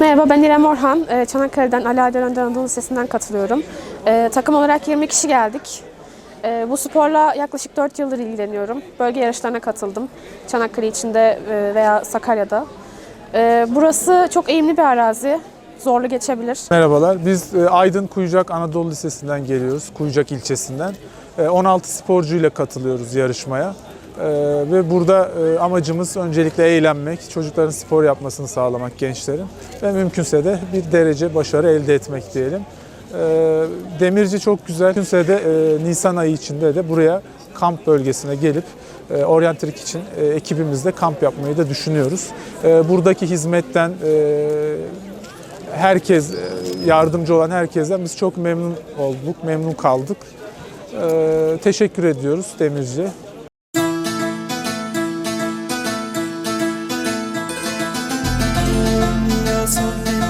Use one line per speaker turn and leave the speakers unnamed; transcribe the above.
Merhaba ben İrem Orhan. Ee, Çanakkale'den Adel Önder Anadolu Lisesi'nden katılıyorum. Ee, Takım olarak 20 kişi geldik. Ee, Bu sporla yaklaşık 4 yıldır ilgileniyorum. Bölge yarışlarına katıldım. Çanakkale içinde e, veya Sakarya'da. Burası çok eğimli bir arazi. Zorlu geçebilir.
Merhabalar, biz e, Aydın Kuyucak Anadolu Lisesi'nden geliyoruz, Kuyucak ilçesinden. E, 16 sporcuyla katılıyoruz yarışmaya. E, Ve burada e, amacımız öncelikle eğlenmek, çocukların spor yapmasını sağlamak gençlerin ve mümkünse de bir derece başarı elde etmek diyelim. E, Demirci çok güzel. Mümkünse de e, Nisan ayı içinde de buraya kamp bölgesine gelip e, Orientrik için e, ekibimizle kamp yapmayı da düşünüyoruz. E, Buradaki hizmetten e, herkes e, yardımcı olan herkesten biz çok memnun olduk, memnun kaldık. Ee, teşekkür ediyoruz Demirci.
something